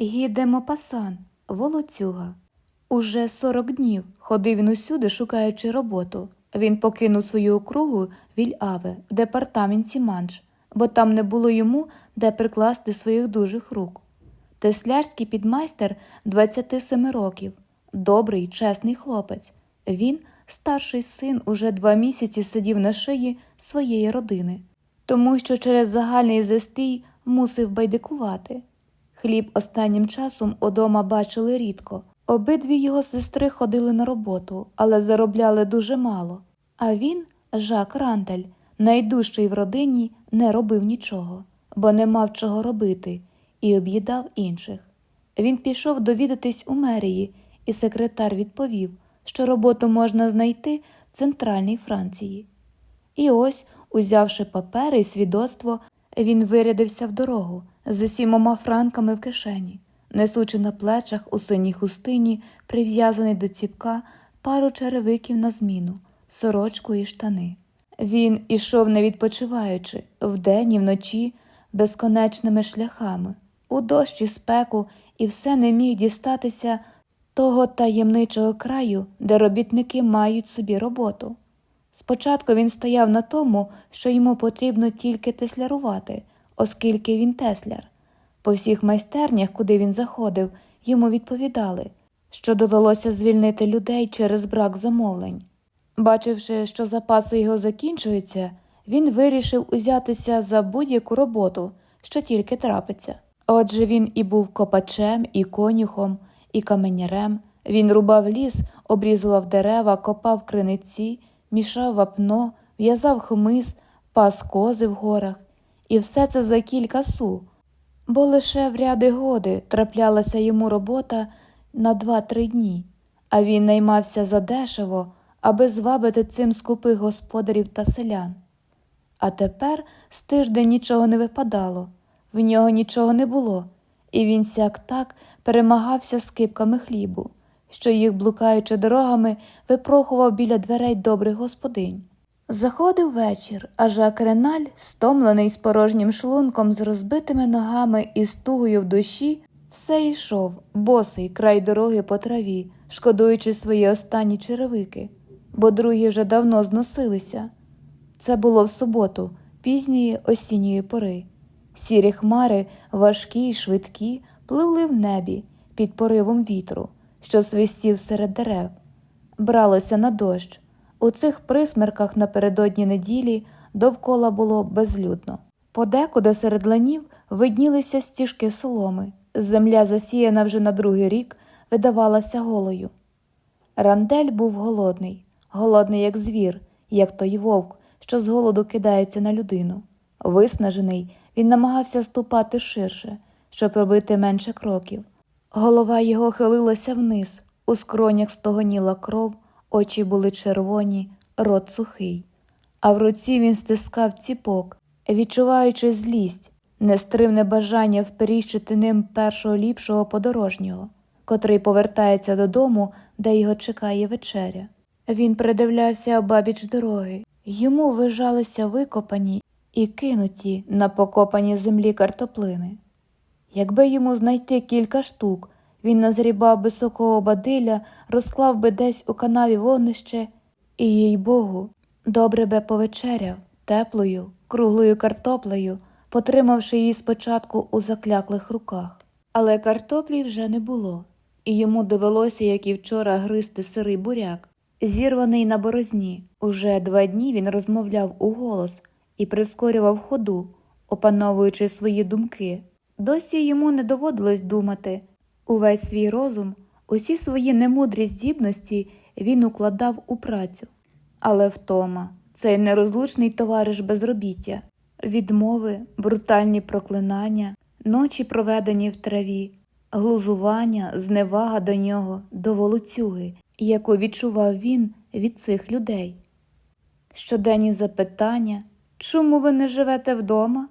Гіде Мопасан, волоцюга. Уже 40 днів ходив він усюди, шукаючи роботу. Він покинув свою округу Віль-Аве в департаменті Манш, бо там не було йому де прикласти своїх дужих рук. Теслярський підмайстер 27 років, добрий, чесний хлопець. Він, старший син, уже два місяці сидів на шиї своєї родини, тому що через загальний застій мусив байдикувати. Хліб останнім часом удома бачили рідко. Обидві його сестри ходили на роботу, але заробляли дуже мало. А він, Жак Рантель, найдужчий в родині, не робив нічого, бо не мав чого робити, і об'їдав інших. Він пішов довідатись у мерії, і секретар відповів, що роботу можна знайти в центральній Франції. І ось, узявши папери і свідоцтво, він вирядився в дорогу з сімома франками в кишені, несучи на плечах у синій хустині, прив'язаний до ціпка пару черевиків на зміну, сорочку і штани. Він ішов не відпочиваючи, вдень і вночі, безконечними шляхами, у дощ і спеку, і все не міг дістатися того таємничого краю, де робітники мають собі роботу. Спочатку він стояв на тому, що йому потрібно тільки теслярувати, оскільки він тесляр. По всіх майстернях, куди він заходив, йому відповідали, що довелося звільнити людей через брак замовлень. Бачивши, що запаси його закінчуються, він вирішив узятися за будь-яку роботу, що тільки трапиться. Отже, він і був копачем, і конюхом, і каменярем. Він рубав ліс, обрізував дерева, копав криниці, мішав вапно, в'язав хмиз, пас кози в горах, і все це за кілька су, бо лише в ряди годи траплялася йому робота на два-три дні, а він наймався задешево, аби звабити цим скупих господарів та селян. А тепер з тиждень нічого не випадало, в нього нічого не було, і він сяк так перемагався з кипками хлібу, що їх, блукаючи дорогами, випрохував біля дверей добрих господинь. Заходив вечір, а Жак Реналь, стомлений з порожнім шлунком, з розбитими ногами і з тугою в душі, все йшов, босий край дороги по траві, шкодуючи свої останні черевики, бо другі вже давно зносилися. Це було в суботу, пізньої осінньої пори. Сірі хмари, важкі й швидкі, пливли в небі під поривом вітру, що свистів серед дерев. Бралося на дощ. У цих присмерках напередодні неділі довкола було безлюдно. Подекуди серед ланів виднілися стіжки соломи. Земля, засіяна вже на другий рік, видавалася голою. Рандель був голодний, голодний, як звір, як той вовк, що з голоду кидається на людину. Виснажений, він намагався ступати ширше, щоб робити менше кроків. Голова його хилилася вниз, у скронях стогоніла кров, очі були червоні, рот сухий. А в руці він стискав ціпок, відчуваючи злість, нестримне бажання вперіщити ним першого ліпшого подорожнього, котрий повертається додому, де його чекає вечеря. Він придивлявся обабіч дороги, йому вижалися викопані і кинуті на покопані землі картоплини. Якби йому знайти кілька штук, він назрібав би сухого бадиля, розклав би десь у канаві вогнище, і, їй Богу, добре би повечеряв теплою, круглою картоплею, потримавши її спочатку у закляклих руках. Але картоплі вже не було, і йому довелося, як і вчора, гризти сирий буряк. Зірваний на борозні, уже два дні він розмовляв у голос і прискорював ходу, опановуючи свої думки. Досі йому не доводилось думати. Увесь свій розум, усі свої немудрі здібності він укладав у працю. Але втома, цей нерозлучний товариш безробіття, відмови, брутальні проклинання, ночі, проведені в траві, глузування, зневага до нього, до волоцюги, яку відчував він від цих людей. Щоденні запитання чому ви не живете вдома?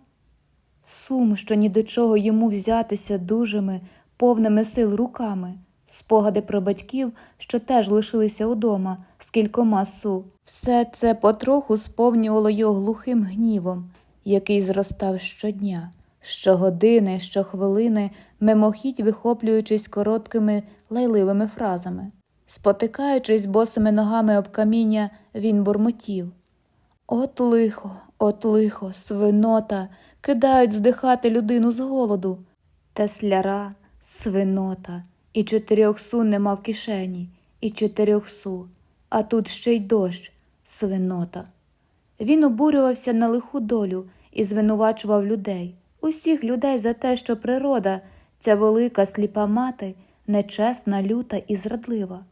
Сум, що ні до чого йому взятися дужими, повними сил руками, спогади про батьків, що теж лишилися удома з кількома су. Все це потроху сповнювало його глухим гнівом, який зростав щодня, щогодини, щохвилини, мимохідь вихоплюючись короткими лайливими фразами. Спотикаючись босими ногами об каміння, він бурмотів. От лихо, от лихо, свинота, кидають здихати людину з голоду. Тесляра, свинота, і чотирьох су нема в кишені, і чотирьох су, а тут ще й дощ, свинота. Він обурювався на лиху долю і звинувачував людей, усіх людей за те, що природа, ця велика сліпа мати, нечесна, люта і зрадлива.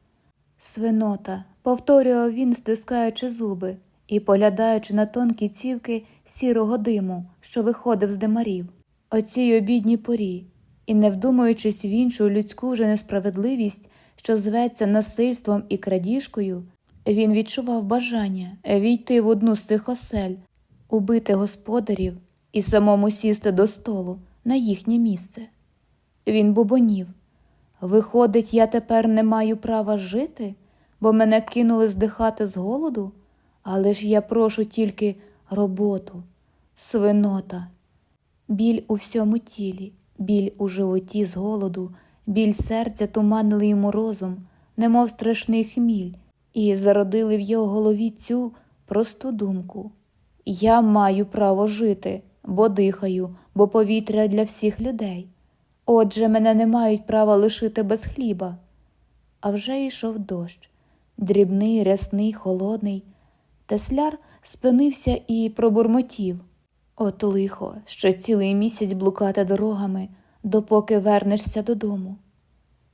Свинота, повторював він, стискаючи зуби і поглядаючи на тонкі цівки сірого диму, що виходив з димарів, оцій обідній порі, і не вдумуючись в іншу людську вже несправедливість, що зветься насильством і крадіжкою, він відчував бажання війти в одну з цих осель, убити господарів і самому сісти до столу на їхнє місце. Він бубонів. Виходить, я тепер не маю права жити, бо мене кинули здихати з голоду, але ж я прошу тільки роботу, свинота, біль у всьому тілі, біль у животі з голоду, біль серця туманили йому розум, немов страшний хміль, і зародили в його голові цю просту думку. Я маю право жити, бо дихаю, бо повітря для всіх людей. Отже, мене не мають права лишити без хліба. А вже йшов дощ, дрібний, рясний, холодний. Тесляр спинився і пробурмотів. От лихо, що цілий місяць блукати дорогами, допоки вернешся додому.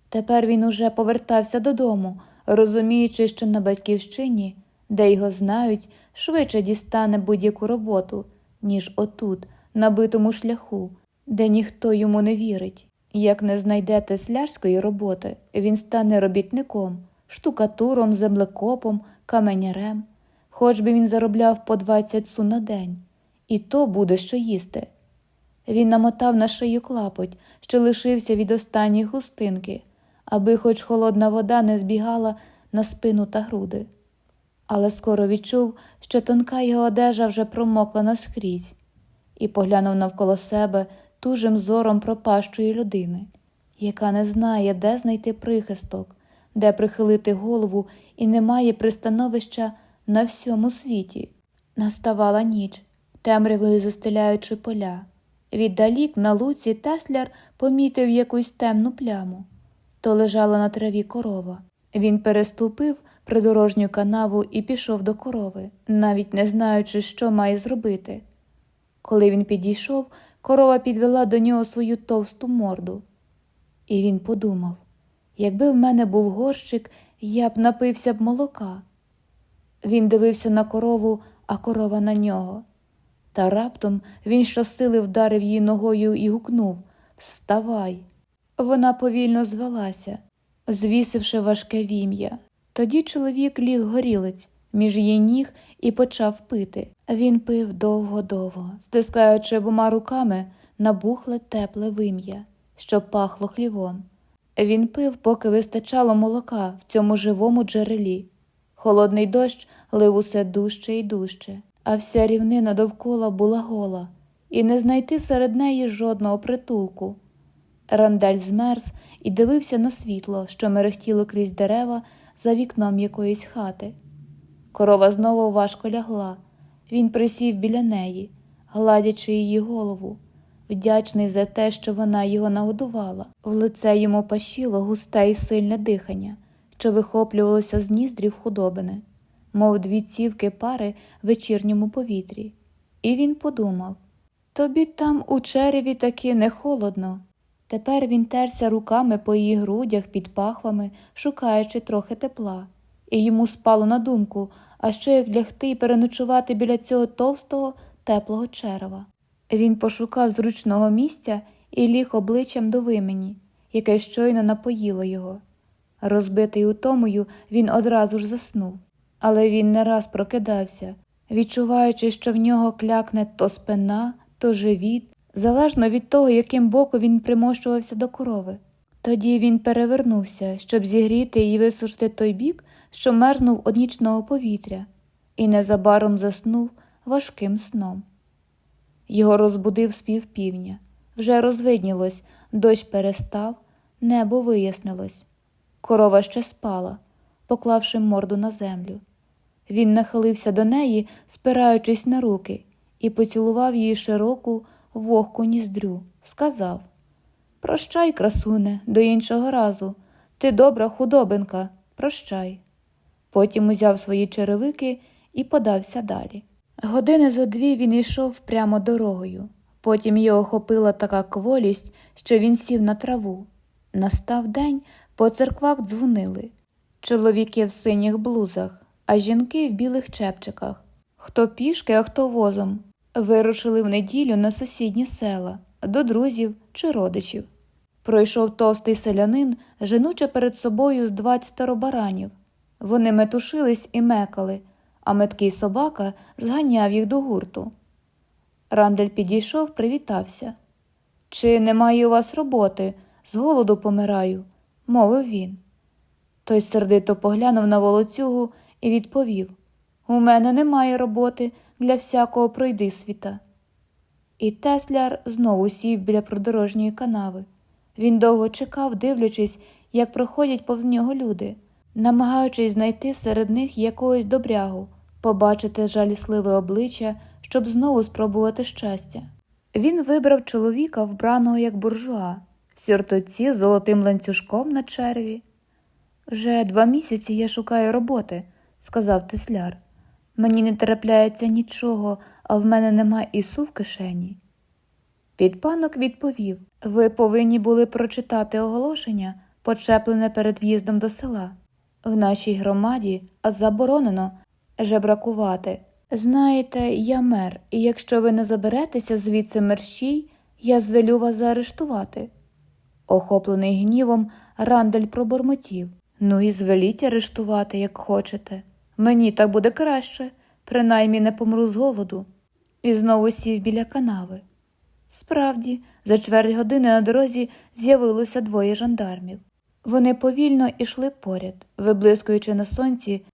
Тепер він уже повертався додому, розуміючи, що на батьківщині, де його знають, швидше дістане будь-яку роботу, ніж отут, на битому шляху, де ніхто йому не вірить. Як не знайде теслярської роботи, він стане робітником, штукатуром, землекопом, каменярем. Хоч би він заробляв по 20 су на день, і то буде що їсти. Він намотав на шию клапоть, що лишився від останньої хустинки, аби хоч холодна вода не збігала на спину та груди. Але скоро відчув, що тонка його одежа вже промокла наскрізь, і поглянув навколо себе тужим зором пропащої людини, яка не знає, де знайти прихисток, де прихилити голову і не має пристановища на всьому світі. Наставала ніч, темрявою застеляючи поля. Віддалік на луці Тесляр помітив якусь темну пляму. То лежала на траві корова. Він переступив придорожню канаву і пішов до корови, навіть не знаючи, що має зробити. Коли він підійшов, корова підвела до нього свою товсту морду. І він подумав якби в мене був горщик, я б напився б молока. Він дивився на корову, а корова на нього. Та раптом він щосили вдарив її ногою і гукнув Вставай. Вона повільно звелася, звісивши важке вім'я. Тоді чоловік ліг горілиць між її ніг і почав пити. Він пив довго-довго, стискаючи обома руками набухле тепле вим'я, що пахло хлівом. Він пив, поки вистачало молока в цьому живому джерелі. Холодний дощ лив усе дужче і дужче, а вся рівнина довкола була гола, і не знайти серед неї жодного притулку. Рандель змерз і дивився на світло, що мерехтіло крізь дерева за вікном якоїсь хати. Корова знову важко лягла. Він присів біля неї, гладячи її голову, вдячний за те, що вона його нагодувала. В лице йому пащило густе і сильне дихання, що вихоплювалося з ніздрів худобини, мов дві цівки пари в вечірньому повітрі. І він подумав тобі там у череві таки не холодно. Тепер він терся руками по її грудях під пахвами, шукаючи трохи тепла, і йому спало на думку, а що як лягти і переночувати біля цього товстого, теплого черева. Він пошукав зручного місця і ліг обличчям до вимені, яке щойно напоїло його. Розбитий утомою, він одразу ж заснув, але він не раз прокидався, відчуваючи, що в нього клякне то спина, то живіт, залежно від того, яким боком він примощувався до корови. Тоді він перевернувся, щоб зігріти і висушити той бік, що мерзнув од нічного повітря, і незабаром заснув важким сном. Його розбудив спів півня. Вже розвиднілось, дощ перестав, небо вияснилось. Корова ще спала, поклавши морду на землю. Він нахилився до неї, спираючись на руки, і поцілував її широку вогку ніздрю, сказав Прощай, красуне, до іншого разу. Ти добра худобинка, прощай. Потім узяв свої черевики і подався далі. Години зо дві він йшов прямо дорогою. Потім його охопила така кволість, що він сів на траву. Настав день, по церквах дзвонили. Чоловіки в синіх блузах, а жінки в білих чепчиках. Хто пішки, а хто возом. Вирушили в неділю на сусідні села, до друзів чи родичів. Пройшов товстий селянин, женуче перед собою з двадцятеро баранів. Вони метушились і мекали, а меткий собака зганяв їх до гурту. Рандель підійшов, привітався. Чи немає у вас роботи? З голоду помираю, мовив він. Той сердито поглянув на волоцюгу і відповів У мене немає роботи для всякого пройдисвіта. І Тесляр знову сів біля продорожньої канави. Він довго чекав, дивлячись, як проходять повз нього люди, намагаючись знайти серед них якогось добрягу, побачити жалісливе обличчя, щоб знову спробувати щастя. Він вибрав чоловіка, вбраного як буржуа, сюртуці з золотим ланцюжком на черві. Вже два місяці я шукаю роботи, сказав тесляр. Мені не трапляється нічого, а в мене нема і су в кишені. Підпанок відповів ви повинні були прочитати оголошення, почеплене перед в'їздом до села. В нашій громаді заборонено жебракувати. Знаєте, я мер, і якщо ви не заберетеся звідси мерщій, я звелю вас заарештувати. Охоплений гнівом, Рандель пробормотів. Ну і звеліть арештувати, як хочете. Мені так буде краще, принаймні не помру з голоду. І знову сів біля канави. Справді, за чверть години на дорозі з'явилося двоє жандармів. Вони повільно ішли поряд, виблискуючи на сонці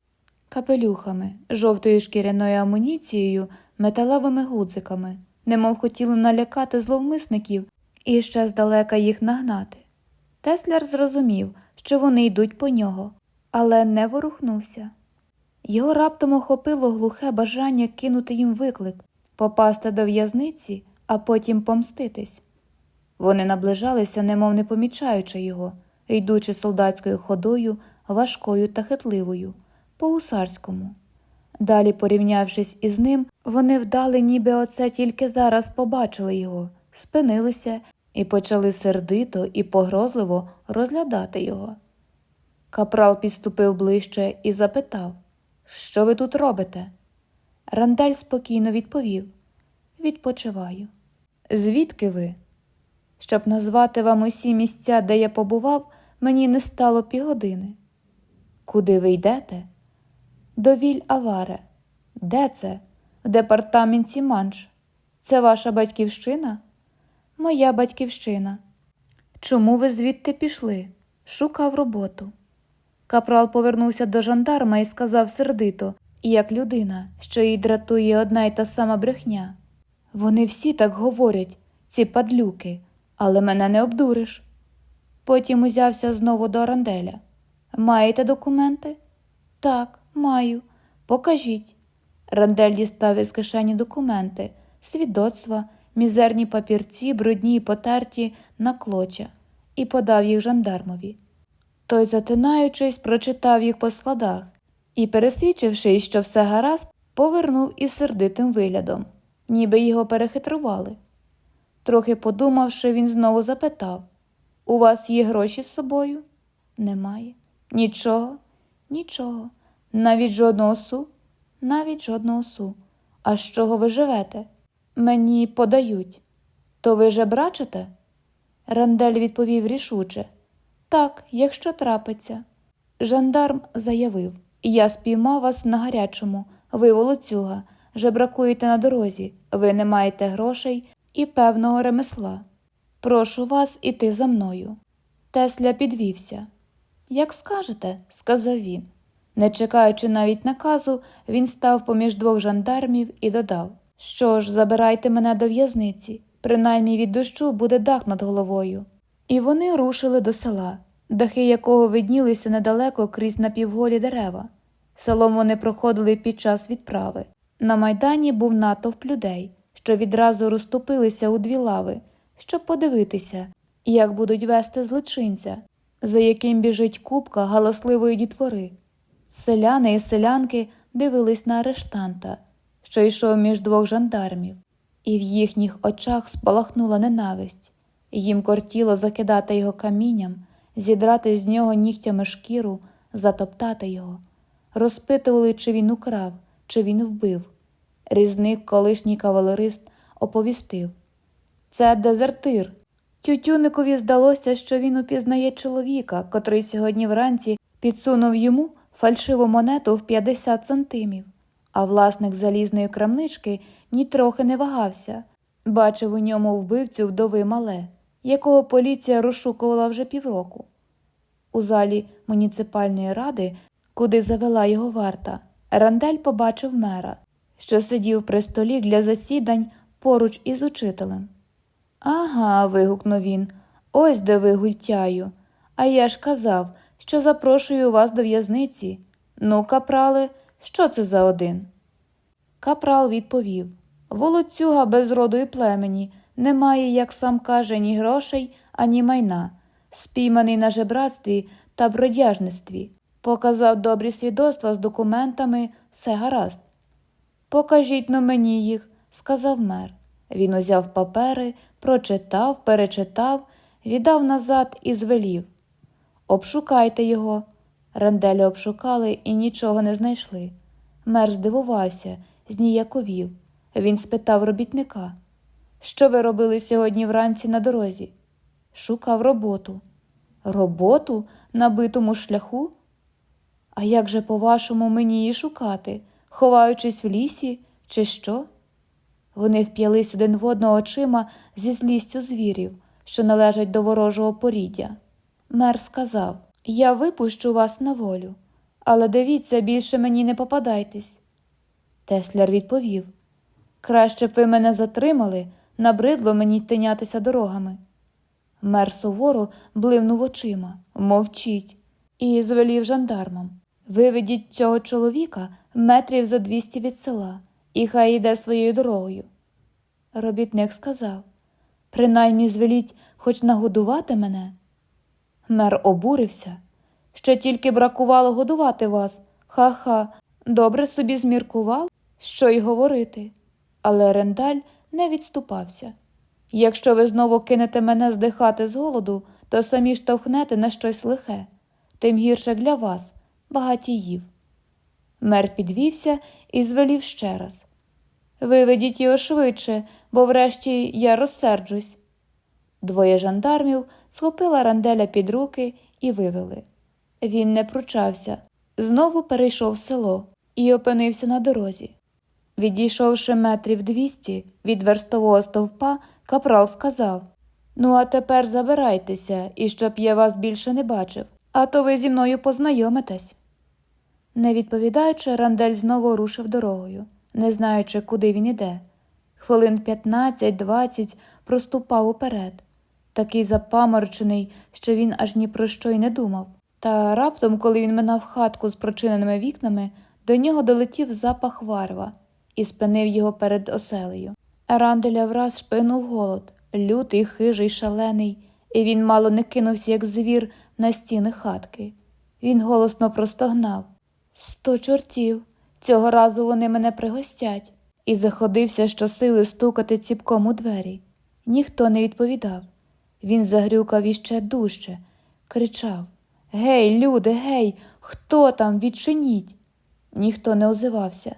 капелюхами, жовтою шкіряною амуніцією, металевими гудзиками, немов хотіли налякати зловмисників і ще здалека їх нагнати. Тесляр зрозумів, що вони йдуть по нього, але не ворухнувся. Його раптом охопило глухе бажання кинути їм виклик, попасти до в'язниці, а потім помститись. Вони наближалися, немов не помічаючи його, йдучи солдатською ходою, важкою та хитливою, по гусарському. Далі, порівнявшись із ним, вони вдали, ніби оце тільки зараз побачили його, спинилися і почали сердито і погрозливо розглядати його. Капрал підступив ближче і запитав, що ви тут робите? Рандель спокійно відповів Відпочиваю. Звідки ви? Щоб назвати вам усі місця, де я побував, мені не стало півгодини. Куди ви йдете? До Віль Аваре. Де це? В департаменті Манш. Це ваша батьківщина? Моя батьківщина. Чому ви звідти пішли? Шукав роботу. Капрал повернувся до жандарма і сказав сердито, як людина, що їй дратує одна й та сама брехня. Вони всі так говорять, ці падлюки, але мене не обдуриш. Потім узявся знову до Оранделя. Маєте документи? Так, маю. Покажіть. Рандель дістав із кишені документи, свідоцтва, мізерні папірці, брудні й потерті на клоча, і подав їх жандармові. Той, затинаючись, прочитав їх по складах і, пересвідчившись, що все гаразд, повернув із сердитим виглядом, ніби його перехитрували. Трохи подумавши, він знову запитав У вас є гроші з собою? Немає. Нічого, нічого. Навіть жодного су? Навіть жодного су. А з чого ви живете? Мені подають. То ви же брачите? Рандель відповів рішуче. Так, якщо трапиться. Жандарм заявив Я спіймав вас на гарячому, ви волоцюга, жебракуєте на дорозі, ви не маєте грошей і певного ремесла. Прошу вас іти за мною. Тесля підвівся. Як скажете, сказав він. Не чекаючи навіть наказу, він став поміж двох жандармів і додав Що ж, забирайте мене до в'язниці, принаймні від дощу буде дах над головою. І вони рушили до села, дахи якого виднілися недалеко крізь напівголі дерева. Селом вони проходили під час відправи. На майдані був натовп людей, що відразу розступилися у дві лави, щоб подивитися, як будуть вести злочинця, за яким біжить купка галасливої дітвори. Селяни і селянки дивились на арештанта, що йшов між двох жандармів, і в їхніх очах спалахнула ненависть. Їм кортіло закидати його камінням, зідрати з нього нігтями шкіру, затоптати його. Розпитували, чи він украв, чи він вбив. Різник, колишній кавалерист, оповістив це дезертир. Тютюникові здалося, що він упізнає чоловіка, котрий сьогодні вранці підсунув йому фальшиву монету в 50 сантимів, а власник залізної крамнички нітрохи не вагався, бачив у ньому вбивцю вдови мале, якого поліція розшукувала вже півроку. У залі муніципальної ради, куди завела його варта, Рандель побачив мера, що сидів при столі для засідань поруч із учителем. Ага, вигукнув він, ось де ви гультяю. А я ж казав, що запрошую вас до в'язниці. Ну, капрале, що це за один? Капрал відповів Волоцюга без роду і племені, немає, як сам каже, ні грошей, ані майна, спійманий на жебратстві та бродяжництві. Показав добрі свідоцтва з документами, все гаразд. Покажіть но мені їх, сказав мер. Він узяв папери, прочитав, перечитав, віддав назад і звелів. Обшукайте його. Ранделі обшукали і нічого не знайшли. Мер здивувався, зніяковів. Він спитав робітника, що ви робили сьогодні вранці на дорозі? Шукав роботу. Роботу на битому шляху? А як же, по-вашому, мені її шукати, ховаючись в лісі, чи що? Вони вп'ялись один в одного очима зі злістю звірів, що належать до ворожого поріддя. Мер сказав Я випущу вас на волю, але дивіться, більше мені не попадайтесь. Тесляр відповів Краще б ви мене затримали, набридло мені тинятися дорогами. Мер суворо бливнув очима мовчіть, і звелів жандармам Виведіть цього чоловіка метрів за двісті від села, і хай йде своєю дорогою. Робітник сказав Принаймні звеліть хоч нагодувати мене. Мер обурився. Ще тільки бракувало годувати вас. Ха-ха, добре собі зміркував, що й говорити. Але Рендаль не відступався. Якщо ви знову кинете мене здихати з голоду, то самі штовхнете на щось лихе, тим гірше для вас, багатіїв. Мер підвівся і звелів ще раз Виведіть його швидше, бо врешті я розсерджусь. Двоє жандармів схопила ранделя під руки і вивели. Він не пручався, знову перейшов село і опинився на дорозі. Відійшовши метрів двісті від верстового стовпа, капрал сказав Ну, а тепер забирайтеся, і щоб я вас більше не бачив, а то ви зі мною познайомитесь. Не відповідаючи, Рандель знову рушив дорогою, не знаючи, куди він іде. Хвилин 15-20 проступав уперед, такий запаморчений, що він аж ні про що й не думав. Та раптом, коли він минав хатку з прочиненими вікнами, до нього долетів запах варва і спинив його перед оселею. Ранделя враз шпинув голод, лютий, хижий, шалений, і він мало не кинувся, як звір, на стіни хатки. Він голосно простогнав Сто чортів, цього разу вони мене пригостять, і заходився щосили стукати ціпком у двері. Ніхто не відповідав. Він загрюкав іще дужче, кричав Гей, люди, гей, хто там? Відчиніть. Ніхто не озивався.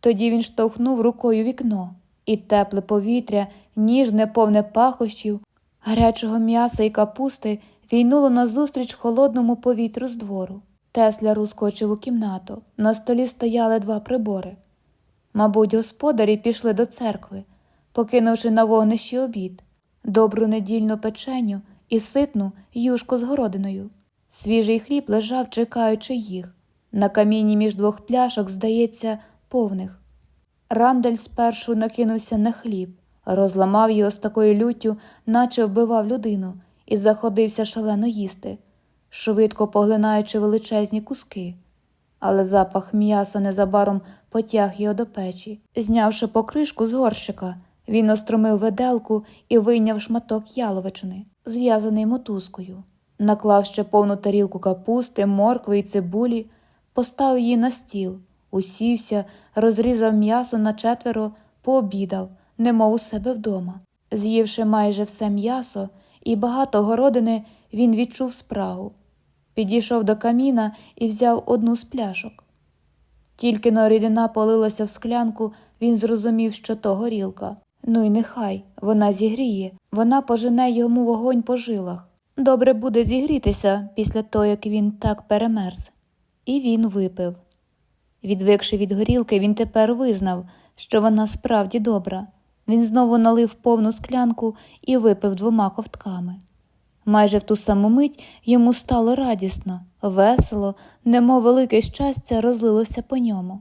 Тоді він штовхнув рукою вікно, і тепле повітря, ніжне, повне пахощів, гарячого м'яса і капусти війнуло назустріч холодному повітрю з двору. Тесляр ускочив у кімнату. На столі стояли два прибори. Мабуть, господарі пішли до церкви, покинувши на вогнищі обід, добру недільну печеню і ситну юшку з городиною. Свіжий хліб лежав, чекаючи їх. На камінні між двох пляшок, здається, повних. Рандель спершу накинувся на хліб, розламав його з такою люттю, наче вбивав людину, і заходився шалено їсти, швидко поглинаючи величезні куски. Але запах м'яса незабаром потяг його до печі. Знявши покришку з горщика, він остромив веделку і вийняв шматок яловичини, зв'язаний мотузкою. Наклав ще повну тарілку капусти, моркви і цибулі, поставив її на стіл, усівся, розрізав м'ясо на четверо, пообідав, немов у себе вдома. З'ївши майже все м'ясо і багато городини, він відчув спрагу. Підійшов до каміна і взяв одну з пляшок. Тільки но рідина полилася в склянку, він зрозумів, що то горілка. Ну й нехай, вона зігріє, вона пожене йому вогонь по жилах. Добре буде зігрітися після того, як він так перемерз. І він випив. Відвикши від горілки, він тепер визнав, що вона справді добра. Він знову налив повну склянку і випив двома ковтками. Майже в ту саму мить йому стало радісно, весело, немов велике щастя розлилося по ньому.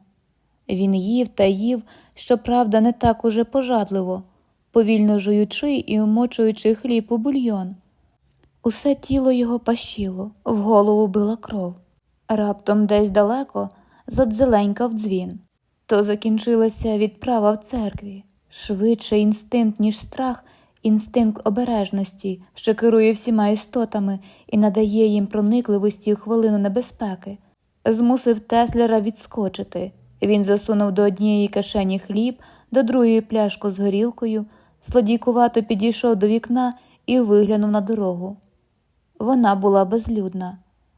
Він їв та їв, щоправда, не так уже пожадливо, повільно жуючи і умочуючи хліб у бульйон. Усе тіло його пащило, в голову била кров. Раптом десь далеко задзеленькав дзвін. То закінчилася відправа в церкві. Швидше інстинкт, ніж страх, інстинкт обережності, що керує всіма істотами і надає їм проникливості в хвилину небезпеки, змусив Теслера відскочити. Він засунув до однієї кишені хліб, до другої пляшку з горілкою, злодійкувато підійшов до вікна і виглянув на дорогу. Вона була безлюдна.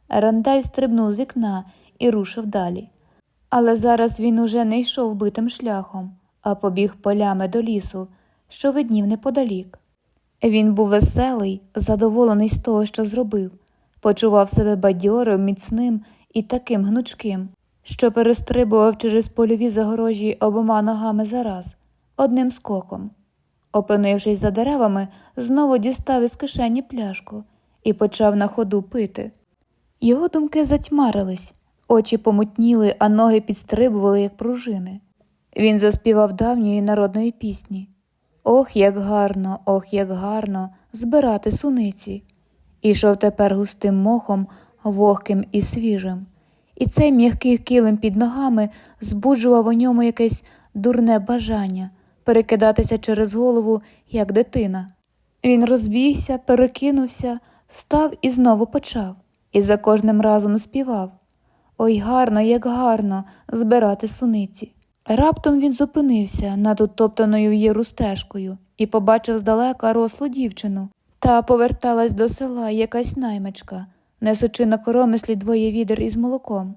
Рандель стрибнув з вікна і рушив далі. Але зараз він уже не йшов битим шляхом, а побіг полями до лісу, що виднів неподалік. Він був веселий, задоволений з того, що зробив, почував себе бадьорим, міцним і таким гнучким, що перестрибував через польові загорожі обома ногами зараз, одним скоком. Опинившись за деревами, знову дістав із кишені пляшку і почав на ходу пити. Його думки затьмарились, очі помутніли, а ноги підстрибували, як пружини. Він заспівав давньої народної пісні Ох, як гарно, ох, як гарно збирати суниці. Ішов тепер густим мохом, вогким і свіжим, і цей м'який килим під ногами збуджував у ньому якесь дурне бажання перекидатися через голову, як дитина. Він розбігся, перекинувся, встав і знову почав, і за кожним разом співав Ой, гарно, як гарно збирати суниці. Раптом він зупинився над утоптаною єру стежкою і побачив здалека рослу дівчину. Та поверталась до села якась наймичка, несучи на коромислі двоє відер із молоком.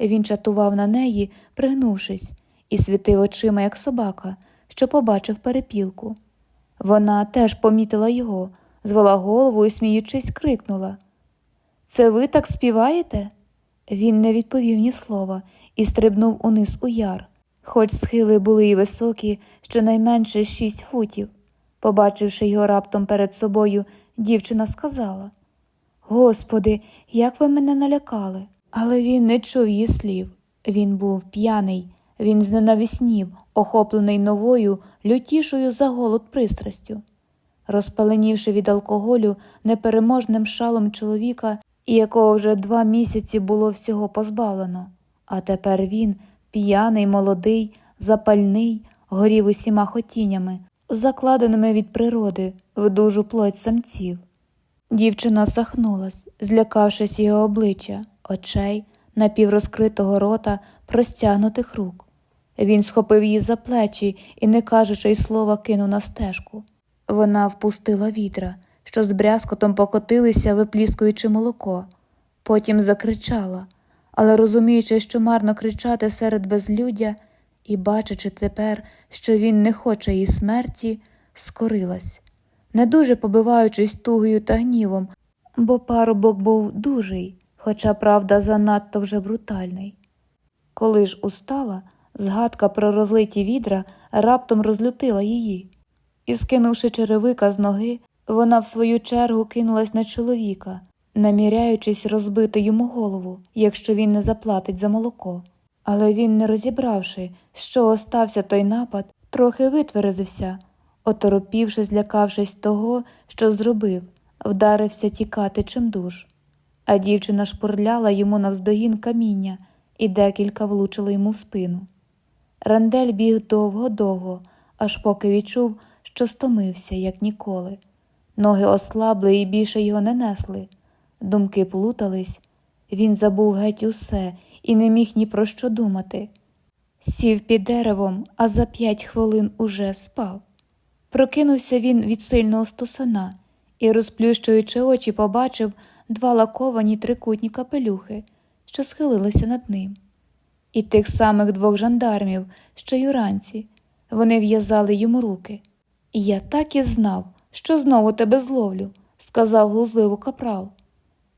Він чатував на неї, пригнувшись, і світив очима, як собака, що побачив перепілку. Вона теж помітила його, звела голову і, сміючись, крикнула Це ви так співаєте? Він не відповів ні слова і стрибнув униз у яр, хоч схили були й високі, щонайменше шість футів. Побачивши його раптом перед собою, дівчина сказала Господи, як ви мене налякали. Але він не чув її слів. Він був п'яний, він зненавіснів, охоплений новою, лютішою за голод пристрастю. Розпаленівши від алкоголю непереможним шалом чоловіка, якого вже два місяці було всього позбавлено, а тепер він, п'яний, молодий, запальний, горів усіма хотіннями, закладеними від природи в дужу плоть самців. Дівчина сахнулась, злякавшись його обличчя, очей, напіврозкритого рота, простягнутих рук. Він схопив її за плечі і, не кажучи й слова, кинув на стежку. Вона впустила відра, що з брязкотом покотилися, випліскуючи молоко. Потім закричала, але розуміючи, що марно кричати серед безлюдя, і бачачи тепер, що він не хоче її смерті, скорилась, не дуже побиваючись тугою та гнівом, бо парубок був дужий, хоча, правда, занадто вже брутальний. Коли ж устала, згадка про розлиті відра раптом розлютила її. І, скинувши черевика з ноги, вона в свою чергу кинулась на чоловіка, наміряючись розбити йому голову, якщо він не заплатить за молоко. Але він, не розібравши, що остався той напад, трохи витверезився, оторопівши, злякавшись того, що зробив, вдарився тікати чимдуж. А дівчина шпурляла йому навздогін каміння і декілька влучило йому в спину. Рандель біг довго-довго, аж поки відчув, що стомився, як ніколи. Ноги ослабли і більше його не несли. Думки плутались. Він забув геть усе і не міг ні про що думати. Сів під деревом, а за п'ять хвилин уже спав. Прокинувся він від сильного стусана і, розплющуючи очі, побачив два лаковані трикутні капелюхи, що схилилися над ним. І тих самих двох жандармів, що й уранці, вони в'язали йому руки. Я так і знав, що знову тебе зловлю, сказав глузливо капрал.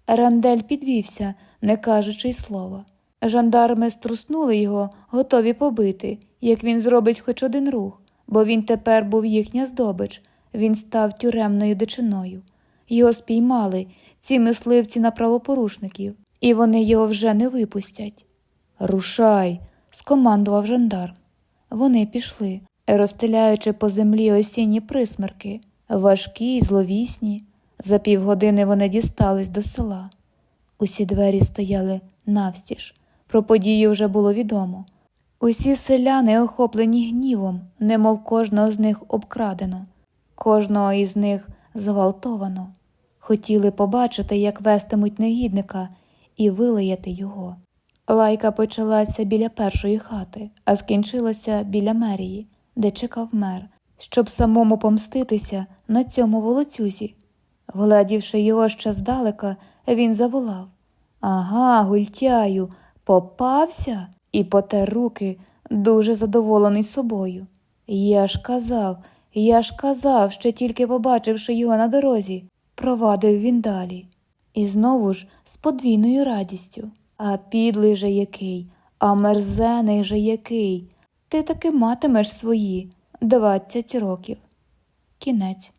Рандель підвівся, не кажучи й слова. Жандарми струснули його, готові побити, як він зробить хоч один рух, бо він тепер був їхня здобич, він став тюремною дичиною. Його спіймали, ці мисливці на правопорушників, і вони його вже не випустять. Рушай, скомандував жандарм. Вони пішли, розстеляючи по землі осінні присмерки, важкі й зловісні. За півгодини вони дістались до села. Усі двері стояли навстіж. Про подію вже було відомо. Усі селяни охоплені гнівом, немов кожного з них обкрадено, кожного із них зґвалтовано. Хотіли побачити, як вестимуть негідника, і вилаяти його. Лайка почалася біля першої хати, а скінчилася біля мерії, де чекав мер, щоб самому помститися на цьому волоцюзі. Вгледівши його ще здалека, він заволав Ага, гультяю, попався і потер руки, дуже задоволений собою. Я ж казав, я ж казав, ще тільки побачивши його на дорозі, провадив він далі. І знову ж з подвійною радістю. А підлий же який, а мерзений же який. Ти таки матимеш свої двадцять років. Кінець.